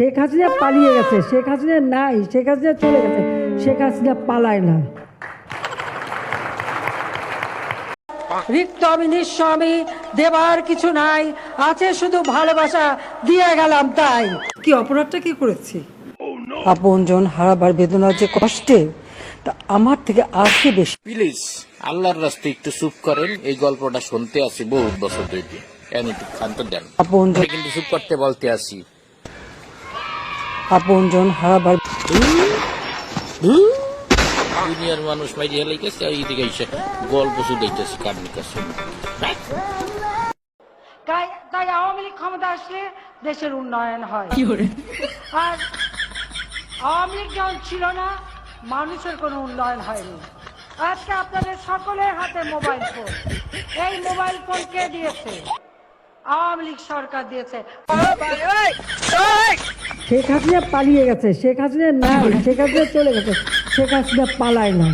শেখ হাসিনা পালিয়ে গেছে শেখ হাসিনা নাই শেখ হাসিনা চলে গেছে শেখ হাসিনা পালায় না। রিক্ত আমি নিঃস্ব আমি দেবার কিছু নাই আছে শুধু ভালোবাসা দিয়ে গেলাম তাই। কি অপরাধটা কি করেছি? আপনজন হারাবার বেদনা যে কষ্টে তা আমার থেকে আসে বেশি? প্লিজ আল্লাহর রাস্তে একটু চুপ করেন এই গল্পটা শুনতে আসি বহুত বছর ধরে। আমি কিন্তু চুপ করতে বলতে আসি। আপনজন হারাবার দুনিয়ার মানুষ মাইরি হেলাই গেছে আর এইদিকে এসে গল্প শুধাইতেছে কারণের কাছে তাই তাই আওয়ামী লীগ ক্ষমতা আসলে দেশের উন্নয়ন হয়। আর আওয়ামী লীগ যখন ছিল না মানুষের কোনো উন্নয়ন হয়নি। আজকে আপনাদের সকলের হাতে মোবাইল ফোন। এই মোবাইল ফোন কে দিয়েছে? আওয়ামী লীগ সরকার দিয়েছে। শেখ হাসিনা পালিয়ে গেছে, শেখ হাসিনা নাই, শেখ হাসিনা চলে গেছে, শেখ হাসিনা পালায় না